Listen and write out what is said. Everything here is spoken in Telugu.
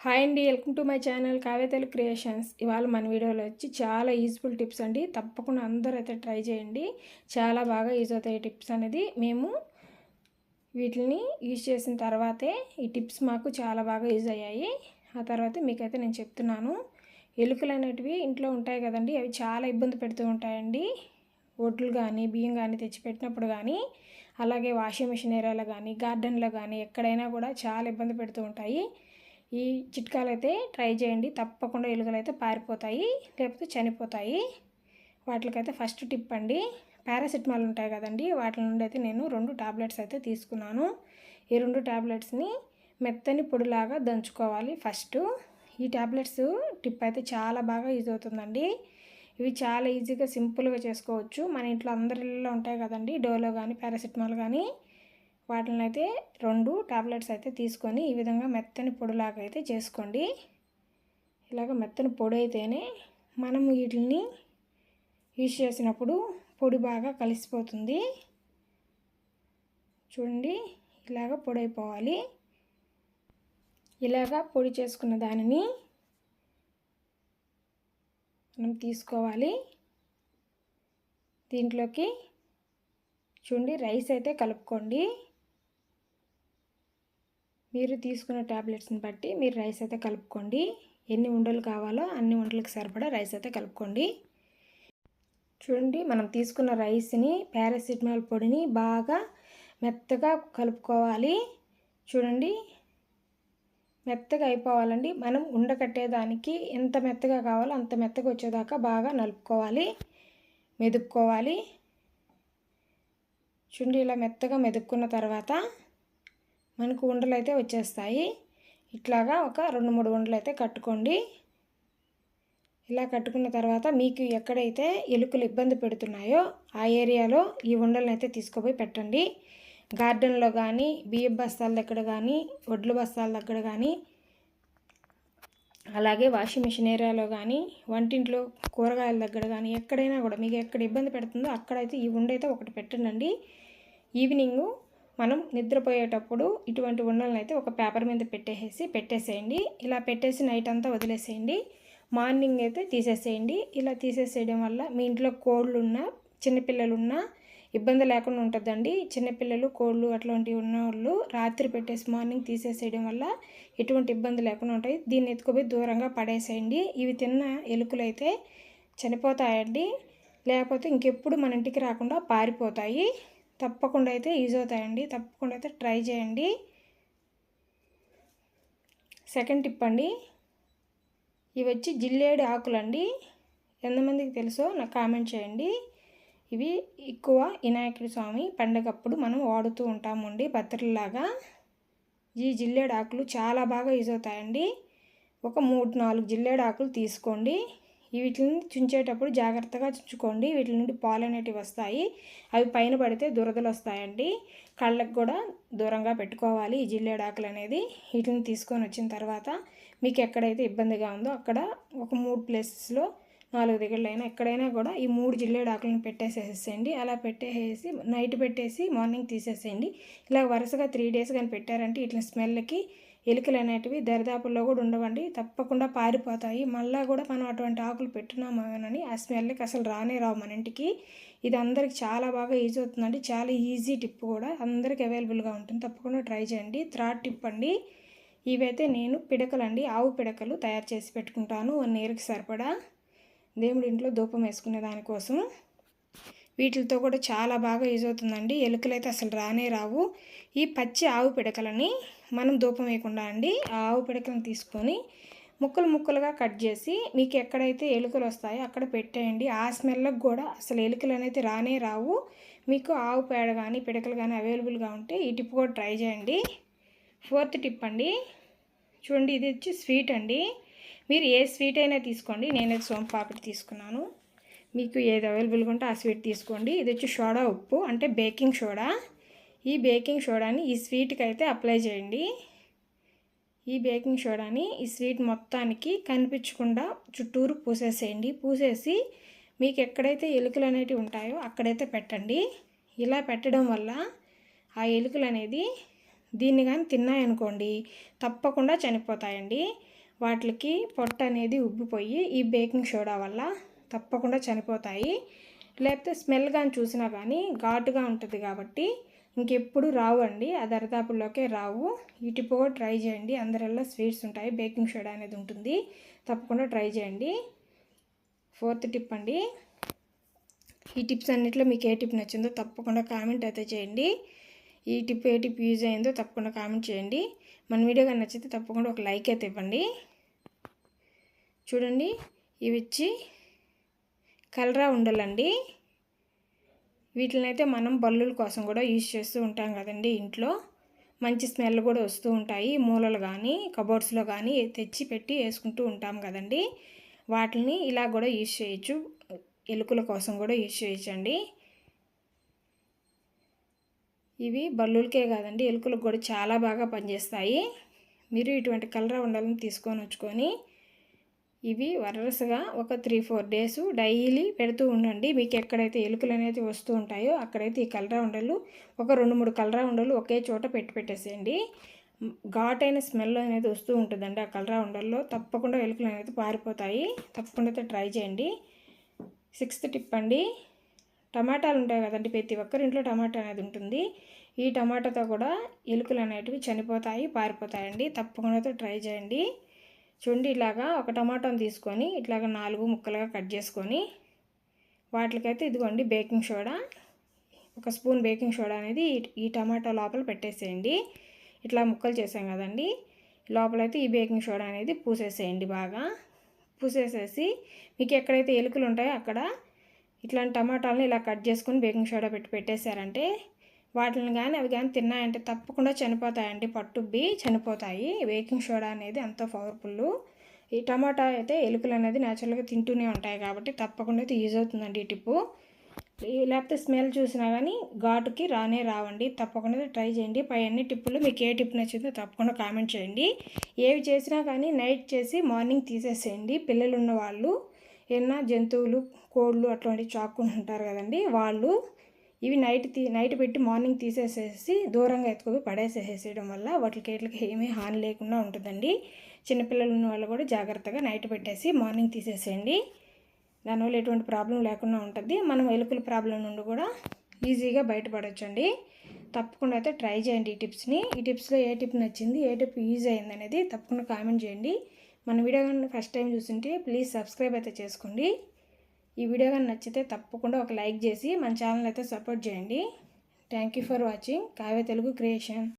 హాయ్ అండి వెల్కమ్ టు మై ఛానల్ కావ్యతలు క్రియేషన్స్. ఇవాళ మన వీడియోలో వచ్చి చాలా యూజ్ఫుల్ టిప్స్ అండి. తప్పకుండా అందరూ అయితే ట్రై చేయండి. చాలా బాగా యూజ్ అవుతాయి టిప్స్ అనేది. మేము వీటిని యూజ్ చేసిన తర్వాతే ఈ టిప్స్ మాకు చాలా బాగా యూజ్ అయ్యాయి. ఆ తర్వాత మీకైతే నేను చెప్తున్నాను. ఎలుకలు అనేటివి ఇంట్లో ఉంటాయి కదండి అవి చాలా ఇబ్బంది పెడుతూ ఉంటాయండి. ఒడ్లు కానీ బియ్యం కానీ తెచ్చిపెట్టినప్పుడు కానీ అలాగే వాషింగ్ మిషన్ ఏరియాలో కానీ గార్డెన్లో కానీ ఎక్కడైనా కూడా చాలా ఇబ్బంది పెడుతూ ఉంటాయి. ఈ చిట్కాలు అయితే ట్రై చేయండి. తప్పకుండా ఎలుకలు అయితే పారిపోతాయి లేకపోతే చనిపోతాయి. వాటికైతే ఫస్ట్ టిప్ అండి. పారాసిటమాల్ ఉంటాయి కదండి వాటి నుండి అయితే నేను రెండు టాబ్లెట్స్ అయితే తీసుకున్నాను. ఈ రెండు టాబ్లెట్స్ని మెత్తని పొడిలాగా దంచుకోవాలి ఫస్ట్. ఈ టాబ్లెట్స్ టిప్ అయితే చాలా బాగా యూజ్ అవుతుందండి. ఇవి చాలా ఈజీగా సింపుల్గా చేసుకోవచ్చు. మన ఇంట్లో అందరిలో ఉంటాయి కదండి డోలో కానీ పారాసిటమాల్ కానీ వాటిని అయితే రెండు టాబ్లెట్స్ అయితే తీసుకొని ఈ విధంగా మెత్తని పొడిలాగా అయితే చేసుకోండి. ఇలాగ మెత్తని పొడి అయితేనే మనం వీటిని యూజ్ చేసినప్పుడు పొడి బాగా కలిసిపోతుంది. చూడండి ఇలాగ పొడి అయిపోవాలి. ఇలాగ పొడి చేసుకున్న దానిని మనం తీసుకోవాలి. దీంట్లోకి చూడండి రైస్ అయితే కలుపుకోండి. మీరు తీసుకున్న ట్యాబ్లెట్స్ని బట్టి మీరు రైస్ అయితే కలుపుకోండి. ఎన్ని ఉండలు కావాలో అన్ని ఉండలకు సరిపడా రైస్ అయితే కలుపుకోండి. చూడండి మనం తీసుకున్న రైస్ని పారాసిటమాల్ పొడిని బాగా మెత్తగా కలుపుకోవాలి. చూడండి మెత్తగా అయిపోవాలండి. మనం ఉండకట్టేదానికి ఎంత మెత్తగా కావాలో అంత మెత్తగా వచ్చేదాకా బాగా నలుపుకోవాలి. మెదుపుకోవాలి. చూడండి ఇలా మెత్తగా మెదుక్కున్న తర్వాత మనకు ఉండలు అయితే వచ్చేస్తాయి. ఇట్లాగా ఒక రెండు మూడు ఉండలు అయితే కట్టుకోండి. ఇలా కట్టుకున్న తర్వాత మీకు ఎక్కడైతే ఎలుకలు ఇబ్బంది పెడుతున్నాయో ఆ ఏరియాలో ఈ ఉండలను అయితే తీసుకుపోయి పెట్టండి. గార్డెన్లో కానీ బియ్యం బస్తాల దగ్గర కానీ వడ్లు బస్తాల దగ్గర కానీ అలాగే వాషింగ్ మిషన్ ఏరియాలో కానీ వంటింట్లో కూరగాయల దగ్గర కానీ ఎక్కడైనా కూడా మీకు ఎక్కడ ఇబ్బంది పెడుతుందో అక్కడైతే ఈ ఉండైతే ఒకటి పెట్టండి ఈవినింగు మనం నిద్రపోయేటప్పుడు ఇటువంటి ఉండలను అయితే ఒక పేపర్ మీద పెట్టేసి పెట్టేసేయండి. ఇలా పెట్టేసి నైట్ అంతా వదిలేసేయండి. మార్నింగ్ అయితే తీసేసేయండి. ఇలా తీసేసేయడం వల్ల మీ ఇంట్లో కోళ్ళు ఉన్నా చిన్నపిల్లలు ఉన్నా ఇబ్బంది లేకుండా ఉంటుందండి. చిన్నపిల్లలు కోళ్ళు అట్లాంటివి ఉన్న వాళ్ళు రాత్రి పెట్టేసి మార్నింగ్ తీసేసేయడం వల్ల ఎటువంటి ఇబ్బంది లేకుండా ఉంటాయి. దీన్ని ఎత్తుకుపోయి దూరంగా పడేసేయండి. ఇవి తిన్న ఎలుకలు అయితే చనిపోతాయండి. లేకపోతే ఇంకెప్పుడు మన ఇంటికి రాకుండా పారిపోతాయి. తప్పకుండా అయితే యూజ్ అవుతాయండి. తప్పకుండా అయితే ట్రై చేయండి. సెకండ్ టిప్ అండి. ఇవి వచ్చి జిల్లేడు ఆకులండి. ఎంతమందికి తెలుసో నాకు కామెంట్ చేయండి. ఇవి ఎక్కువ వినాయకుడి స్వామి పండగప్పుడు మనం వాడుతూ ఉంటామండి భద్రలాగా ఈ జిల్లేడు ఆకులు చాలా బాగా యూజ్ అవుతాయండి. ఒక మూడు నాలుగు జిల్లేడు ఆకులు తీసుకోండి. వీటిని చుంచేటప్పుడు జాగ్రత్తగా చుంచుకోండి. వీటి నుండి పాలు అనేటివి వస్తాయి. అవి పైన పడితే దురదలు వస్తాయండి. కళ్ళకు కూడా దూరంగా పెట్టుకోవాలి. ఈ జిల్లేడాకులు అనేది వీటిని తీసుకొని వచ్చిన తర్వాత మీకు ఎక్కడైతే ఇబ్బందిగా ఉందో అక్కడ ఒక మూడు ప్లేసెస్లో నాలుగు దగ్గరలైనా ఎక్కడైనా కూడా ఈ మూడు జిల్లేడాకులను పెట్టేసేసేయండి. అలా పెట్టేసి నైట్ పెట్టేసి మార్నింగ్ తీసేసేయండి. ఇలా వరుసగా త్రీ డేస్ కానీ పెట్టారంటే ఇట్లా స్మెల్కి ఎలుకలు అనేటివి దరిదాపుల్లో కూడా ఉండవండి. తప్పకుండా పారిపోతాయి. మళ్ళీ కూడా మనం అటువంటి ఆకులు పెట్టినామని ఆ స్మెల్కి అసలు రానే రావు మన ఇంటికి. ఇది అందరికి చాలా బాగా ఈజీ అవుతుందండి. చాలా ఈజీ టిప్ కూడా. అందరికి అవైలబుల్గా ఉంటుంది. తప్పకుండా ట్రై చేయండి. థర్డ్ టిప్ అండి. ఇవైతే నేను పిడకలండి. ఆవు పిడకలు తయారు చేసి పెట్టుకుంటాను. వన్ సరిపడా. దేవుడి ఇంట్లో ధూపం వేసుకునే దానికోసం వీటితో కూడా చాలా బాగా యూజ్ అవుతుందండి. ఎలుకలు అయితే అసలు రానే రావు. ఈ పచ్చి ఆవు పిడకలని మనం ధూపం వేయకుండా అండి ఆ ఆవు పిడకలను తీసుకొని ముక్కలు ముక్కలుగా కట్ చేసి మీకు ఎక్కడైతే ఎలుకలు వస్తాయో అక్కడ పెట్టేయండి. ఆ స్మెల్కి కూడా అసలు ఎలుకలు అనేది రానే రావు. మీకు ఆవు పేడ కానీ పిడకలు కానీ అవైలబుల్గా ఉంటే ఈ టిప్ కూడా ట్రై చేయండి. ఫోర్త్ టిప్ అండి. చూడండి ఇది వచ్చి స్వీట్ అండి. మీరు ఏ స్వీట్ అయినా తీసుకోండి. నేనైతే సోంపాపిడి తీసుకున్నాను. మీకు ఏది అవైలబుల్గా ఉంటే ఆ స్వీట్ తీసుకోండి. ఇది వచ్చి సోడా ఉప్పు అంటే బేకింగ్ సోడా. ఈ బేకింగ్ సోడాని ఈ స్వీట్కి అయితే అప్లై చేయండి. ఈ బేకింగ్ సోడాని ఈ స్వీట్ మొత్తానికి కనిపించకుండా చుట్టూరు పూసేసేయండి. పూసేసి మీకు ఎక్కడైతే ఎలుకలు అనేటివి ఉంటాయో అక్కడైతే పెట్టండి. ఇలా పెట్టడం వల్ల ఆ ఎలుకలు అనేది దీన్ని కానీ తిన్నాయనుకోండి తప్పకుండా చనిపోతాయండి. వాటికి పొట్ట అనేది ఉబ్బిపోయి ఈ బేకింగ్ సోడా వల్ల తప్పకుండా చనిపోతాయి. లేకపోతే స్మెల్ కానీ చూసినా కానీ ఘాటుగా ఉంటుంది కాబట్టి ఇంకెప్పుడు రావు అండి ఆ దరిదాపుల్లోకే రావు. ఈ కూడా ట్రై చేయండి. అందరిలో స్వీట్స్ ఉంటాయి. బేకింగ్ సోడా అనేది ఉంటుంది. తప్పకుండా ట్రై చేయండి. ఫోర్త్ టిప్ అండి. ఈ టిప్స్ అన్నింటిలో మీకు ఏ టిప్ నచ్చిందో తప్పకుండా కామెంట్ అయితే చేయండి. ఈ టిప్ ఏ టిప్ యూజ్ అయిందో తప్పకుండా కామెంట్ చేయండి. మన వీడియో కానీ నచ్చితే తప్పకుండా ఒక లైక్ అయితే ఇవ్వండి. చూడండి. ఇవి ఇచ్చి కలరా ఉండాలండి. వీటిని అయితే మనం బల్లుల కోసం కూడా యూజ్ చేస్తూ ఉంటాం కదండి ఇంట్లో. మంచి స్మెల్ కూడా వస్తూ ఉంటాయి. మూలలు కానీ కబోర్డ్స్లో కానీ తెచ్చి పెట్టి వేసుకుంటూ ఉంటాం కదండి. వాటిని ఇలా కూడా యూజ్ చేయొచ్చు. ఎలుకల కోసం కూడా యూజ్ చేయొచ్చండి. ఇవి బల్లులకే కాదండి ఎలుకలకు కూడా చాలా బాగా పనిచేస్తాయి. మీరు ఇటువంటి కలర్ ఉండాలని తీసుకొని వచ్చుకొని ఇవి వరుసగా ఒక త్రీ ఫోర్ డేస్ డైలీ పెడుతూ ఉండండి. మీకు ఎక్కడైతే ఎలుకలు అనేది వస్తూ ఉంటాయో అక్కడైతే ఈ కలరా ఉండలు ఒక రెండు మూడు కలరా ఉండలు ఒకే చోట పెట్టి పెట్టేసేయండి. ఘాటైన స్మెల్ అనేది వస్తూ ఉంటుందండి ఆ కలరా ఉండల్లో తప్పకుండా ఎలుకలు అనేది పారిపోతాయి. తప్పకుండా అయితే ట్రై చేయండి. సిక్స్త్ టిప్ అండి టమాటాలు ఉంటాయి కదండి ప్రతి ఒక్కరింట్లో టమాటా అనేది ఉంటుంది. ఈ టమాటాతో కూడా ఎలుకలు అనేటివి చనిపోతాయి పారిపోతాయండి. తప్పకుండా ట్రై చేయండి. చూడండి ఇలాగా ఒక టమాటాను తీసుకొని ఇట్లాగా నాలుగు ముక్కలుగా కట్ చేసుకొని వాటికైతే ఇదిగోండి బేకింగ్ సోడా ఒక స్పూన్ బేకింగ్ సోడా అనేది ఈ టమాటా లోపల పెట్టేసేయండి. ఇట్లా ముక్కలు చేసాం కదండి. లోపలైతే ఈ బేకింగ్ సోడా అనేది పూసేసేయండి బాగా. పూసేసేసి మీకు ఎక్కడైతే ఎలుకలు ఉంటాయో అక్కడ ఇట్లాంటి టమాటాలను ఇలా కట్ చేసుకొని బేకింగ్ సోడా పెట్టి పెట్టేశారంటే వాటిని కానీ అవి కానీ తిన్నాయంటే తప్పకుండా చనిపోతాయండి. పట్టుబ్బి చనిపోతాయి. బేకింగ్ సోడా అనేది అంత పవర్ఫుల్. ఈ టమాటా అయితే ఎలుకలు అనేది న్యాచురల్గా తింటూనే ఉంటాయి కాబట్టి తప్పకుండా అయితే యూజ్ అవుతుందండి ఈ టిప్పు. లేకపోతే స్మెల్ చూసినా కానీ ఘాటుకి రానే రావండి. తప్పకుండా ట్రై చేయండి. పై అన్ని టిప్పులు మీకు ఏ టిప్ నచ్చిందో తప్పకుండా కామెంట్ చేయండి. ఏవి చేసినా కానీ నైట్ చేసి మార్నింగ్ తీసేసేయండి. పిల్లలు ఉన్న వాళ్ళు ఏమన్నా జంతువులు కోళ్ళు అట్లాంటివి చాక్కుంటుంటారు కదండి వాళ్ళు. ఇవి నైట్ తీ నైట్ పెట్టి మార్నింగ్ తీసేసేసి దూరంగా ఎత్తుకొని పడేసేసేయడం వల్ల వాటికి వీటికి ఏమీ హాని లేకుండా ఉంటుందండి. చిన్నపిల్లలు ఉన్న వాళ్ళు కూడా జాగ్రత్తగా నైట్ పెట్టేసి మార్నింగ్ తీసేసేయండి. దానివల్ల ఎటువంటి ప్రాబ్లం లేకుండా ఉంటుంది. మనం ఎలుకల ప్రాబ్లం నుండి కూడా ఈజీగా బయటపడవచ్చండి తప్పకుండా అయితే ట్రై చేయండి ఈ టిప్స్ని. ఈ టిప్స్లో ఏ టిప్ నచ్చింది ఏ టిప్ యూజ్ అయింది అనేది తప్పకుండా కామెంట్ చేయండి. మన వీడియో ఫస్ట్ టైం చూస్తుంటే ప్లీజ్ సబ్స్క్రైబ్ అయితే చేసుకోండి. ఈ వీడియో కానీ నచ్చితే తప్పకుండా ఒక లైక్ చేసి మన ఛానల్ అయితే సపోర్ట్ చేయండి. Thank you for watching Kavya Telugu creation.